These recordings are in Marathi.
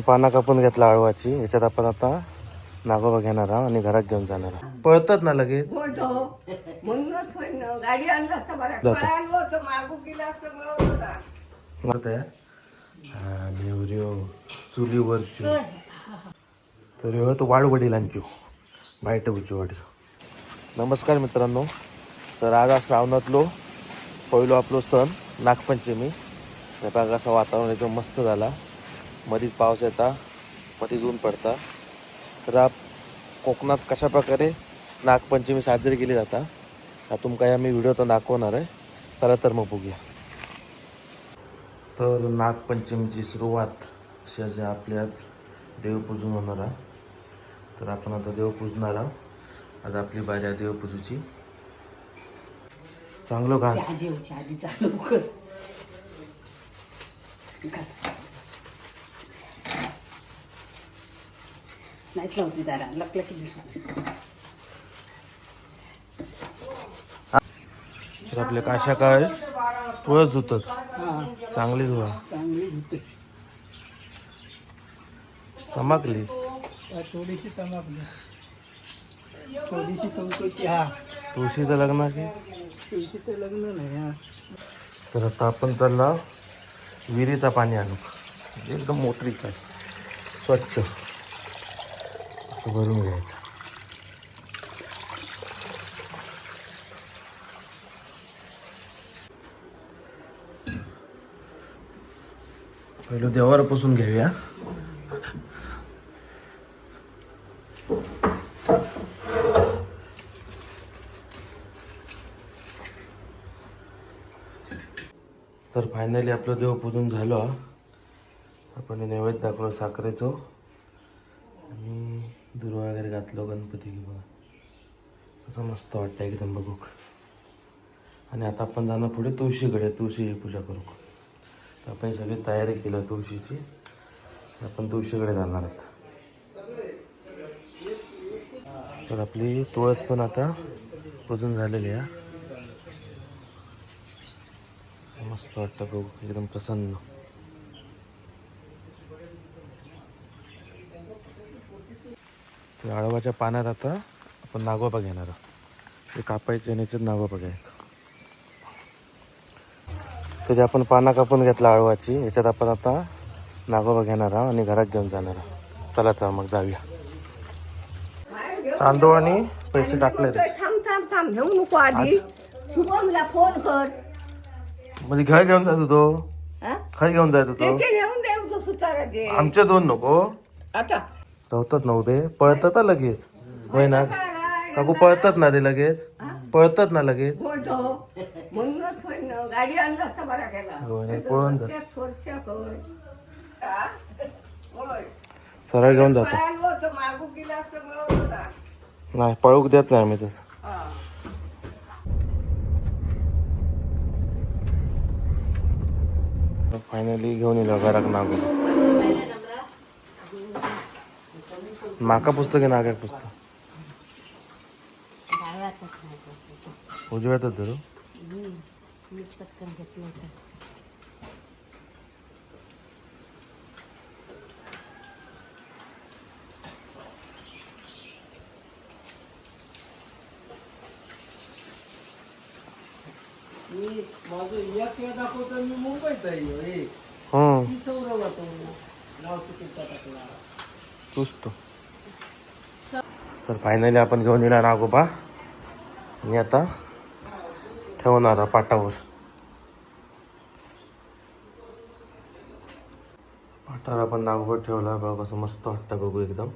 पाना कापून घेतला आळवाची. याच्यात आपण आता नागोबा घेणार आहोत आणि घरात घेऊन जाणार आहोत. पळतात ना लगेच? नेवऱ्यो चुलीवरच्यो तर तो वाडवडिलांच्यो बायटबूची वाडी. नमस्कार मित्रांनो. तर आज श्रावणातलो पहिलो आपलो सण नागपंचमी. त्या असं वातावरण एकदम मस्त झाला. मधीच पाऊस येता मधीच ऊन पडता. तर आप कोकणात कशा प्रकारे नागपंचमी साजरी केली जाता हा तुमका मी व्हिडिओ तर दाखवणार आहे. चला तर मग बघूया. तर नागपंचमीची सुरुवात अशी अशी आपल्या देवपूजन होणार आहे. तर आपण आता देव पूजणार आहोत. आज आपली बारी आहे देवपूजूची. चांगलं घास. आधी चालू कर लावते दारा दिसून तर आपल्या काशा काय? तुळस धुतात. हा. चांगली धुवा चांगली होते चमकली. थोडीशी चमकली. थोडीशी हा. तुळशीचं लग्न की? लग्न नाही हा. तर आता आपण चालला विहिरीचा पाणी आणू. एकदम मोटरीचा आहे. स्वच्छ. असं भरून घ्यायचं. पहिलं देवावर पुसून घेऊया. तर फायनली आपलं देव पुजून झालं. आपण नैवेद्य दाखवलं साखरेचो. दुर्वा गणपती की बघा. असं मस्त वाटतं एकदम बघूक. आणि आता आपण जाणार पुढे तुळशीकडे तुळशीची पूजा करू तर आपण सगळी तयारी केलं तुळशीची. आपण तुळशीकडे जाणार आहोत. तर आपली तुळस पण आता पुजून झालेली आहे. मस्त वाटतं बघू एकदम प्रसन्न. तर आळवाच्या पाण्यात आता आपण नागोबा घेणार आहोत. ते कापायचे आणि याच्यात नागोबा घ्यायचं. त्याची आपण पाना कापून घेतला आळवाची याच्यात आपण आता नागोबा घेणार आहोत आणि घरात घेऊन जाणार आहोत. चला तर मग जाऊया. तांदूळ आणि पैसे टाकले फोन कर. म्हणजे घ्याय घेऊन जातो तो. हा? खाय घेऊन जायचो तो. त्याचे नेऊन देऊ तो सुतारा दे आमचे दोन नको. आता. राहतात ना उभे पळतात ना लगेच. होय ना? काकू पळतात ना ते लगेच? पळतात ना लगेच? होतो म्हणूनच म्हणणं गाडी आणला असता बरा केला. होय ना, पळून जात. हा? होय. सरळ घेऊन जातो. पळायला होतं मागू गेला असतं मिळवलं होता. नाही पळूक देत नाही आम्ही तसं. हा. फायनली घेऊन येलो घराक नागो माका पुस्तक आहे नागाक पुस्तक. उजव्यातच धरू? मुंबईत आहे हे हं ती सौरव तो नाव चुकीचा टाकला तूच तो तर फायनली आपण घेऊन येणार नागोबा आणि आता ठेवणार पाटावर. पाटावर आपण नागोबा ठेवला बघ कसं मस्त वाटतं बघू एकदम.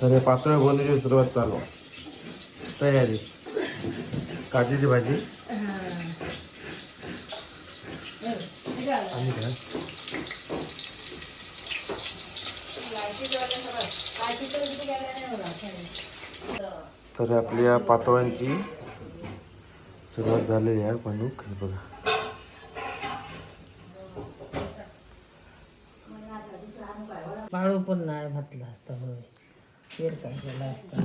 तर हे पातळ बनवण्याची सुरुवात चालू. तयारी. काजीची भाजी. तर आपल्या पातोळ्यांची सुरुवात झालेली आहे बनूक हे बघा. बाळू पण नाही घातला असता होय. केला असता.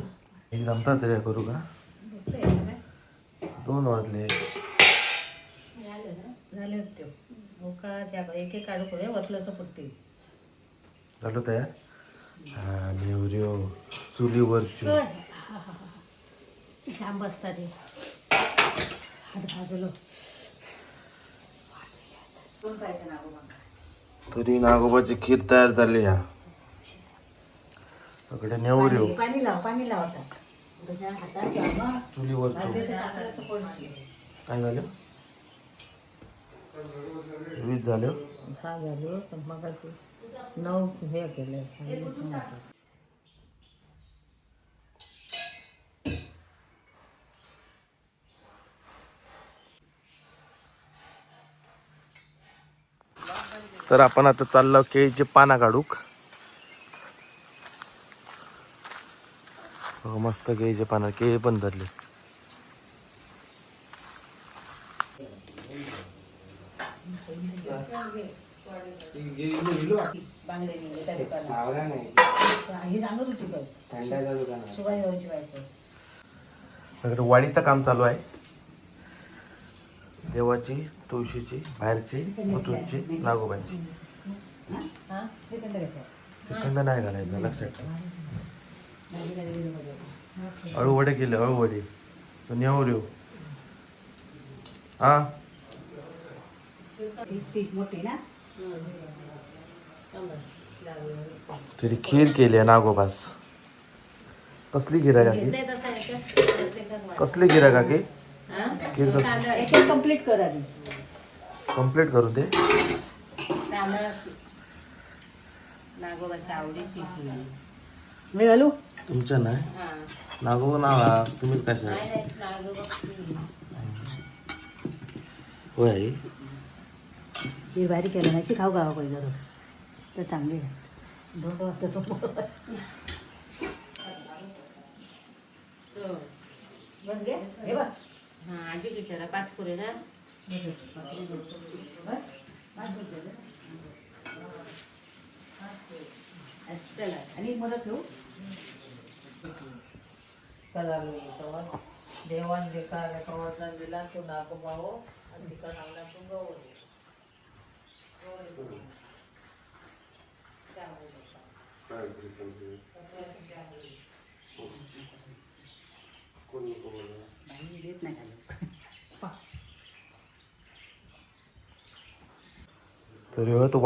एक जमतात तरी करू का? दोन वाजले. झाले झालं तयार नेवऱ्यो चुलीवरच्यो जांब असतात ते हात तरी नागोबाची खीर तयार झाली ह्या इकडे नेवऱ्यो पाणी लाव पाणी लाव आता चुलीवरचो. काय झालं वीज झालं? हा झाले पण मग नऊ हे केलं. तर आपण आता चाललो केळीचे पाना काढूक. हो, मस्त केळीचे पानं केळी पण धरले बांगडे निघले त्या दुकानात. आवरा नाही ही सांगत दुकान बायको इकडे वाडीचं काम चालू आहे. देवाची तुळशीची बाहेरची मुतूरची नागोबाची. हा? श्रीखंड नाही घालायचं लक्षात ठेव. अळूवडे केले अळूवडे. तो नेवऱ्यो हा? पीक मोठी ना? तरी खीर केली आहे नागोबास. कसली आहे? काकी कसली आहे काकी एक एक कंप्लीट कर आधी. कंप्लीट करू दे. नागोबाच्या आवडीची. मी घालू तुमच्या नाही? हा. नागोबा नावा तुम्हीच कशा होय आई. ही भारी केलं नाही खाऊ गावा पाहिजे तर चांगली आहे. बस घे. हे बघ. हा आजी विचारा. पाच पुरे ना? चला. आणि मदत ठेवू? देवान देखा कवरदान दिला. तो नागोबावो आणि तिका नावला तो? गौर बाई देत नाही घालत तर ह्यो तो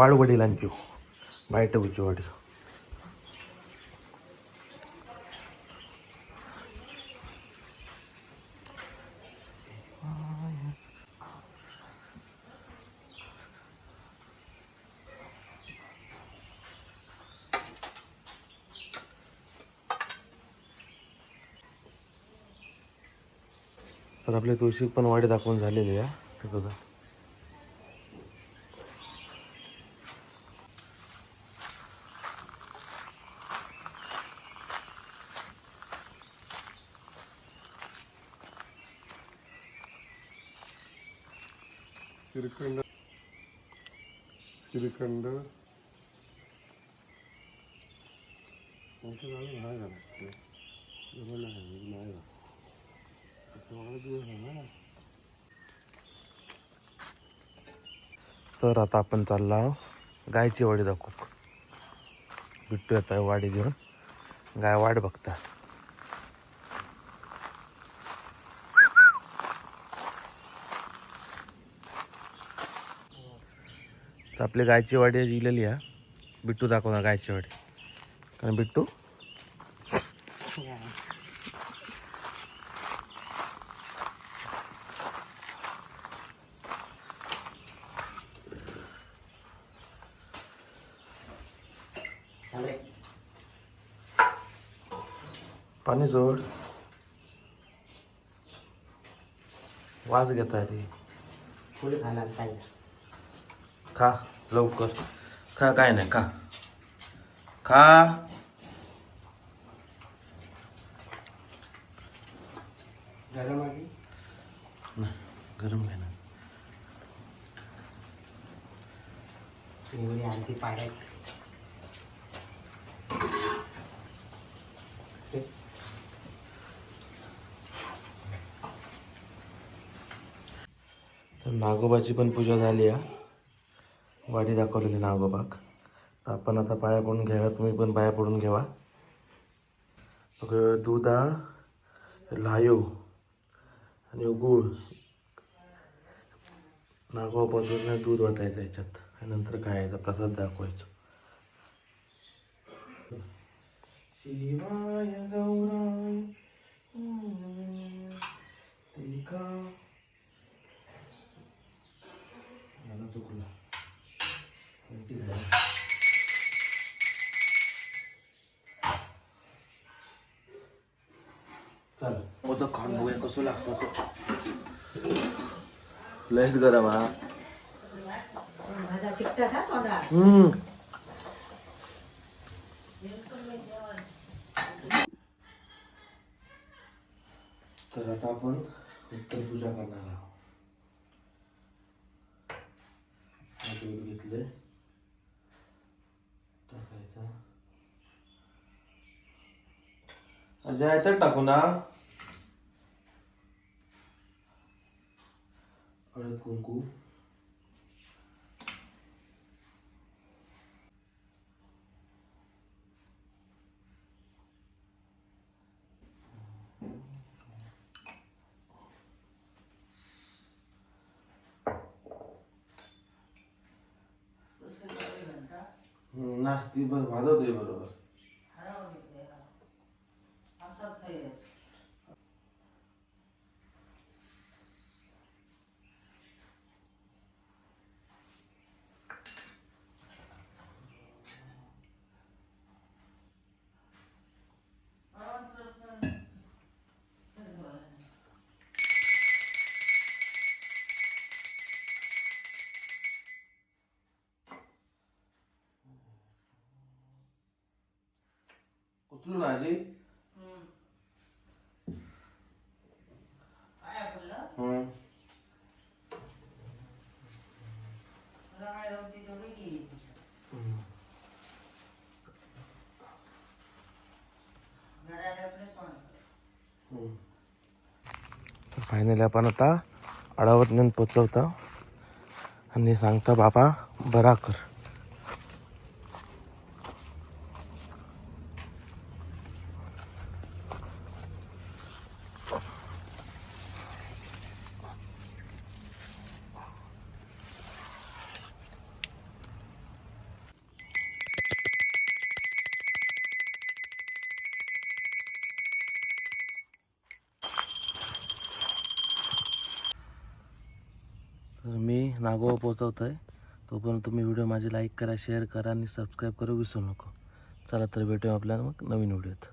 आपली तुळशी पण वाढी दाखवून झालेली आहे. बघा. श्रीखंड श्रीखंड. झालं नाही झालं नाही झालं, नाही झालं. त्याच्यामुळे दिवस झाला ना. तर आता आपण चाललो आहो गायची वाडी दाखवू बिट्टू येत आहे वाडी घेऊन. गाय वाट बघता. तर आपली गायची वाडी दिलेली आहे. बिट्टू दाखव ना गायची वाडी. कारण बिट्टू? पाणी सोड वास घेत आहे ती फुल खाणार काय खा लवकर. खा काय नाही खा. खा. गरम आधी नाही गरम आहे ना. एवढी आणखी पाड्यात तर नागोबाची पण पूजा झाली आहे. वाडी दाखवलेली नागोबाक. तर आपण आता पाया पडून घ्यावा तुम्ही पण पाया पडून घ्यावा मग दूध लायो आणि गुळ नागोबापासून दूध वाटायचं याच्यात. आणि नंतर काय आहे? तर प्रसाद दाखवायचो. शिवाय गौराय तिका याला चुकलं. उलटी झाली. चल. मोदक खाऊन बघूया कसं लागतं तो. लयच गरम हा हम्म. तर आता आपण उत्तर पूजा करणार आहोत हा दूध घेतले. टाकायचा. अजय ह्याच्यात टाकू ना. हळद कुंकू हम्म, नाही ती बरं भाजवते बरोबर. उचलू ना आजी. हम्म. तर फायनली आपण आता अडावत नेऊन पोचवता आणि सांगता बाबा बरा कर. नागोवा पोचवतो आहे तोपर्यंत तुम्ही व्हिडिओ माझे लाईक करा शेअर करा आणि सबस्क्राईब करू विसरू नको. चला तर भेटूया आपल्याला मग नवीन व्हिडिओत.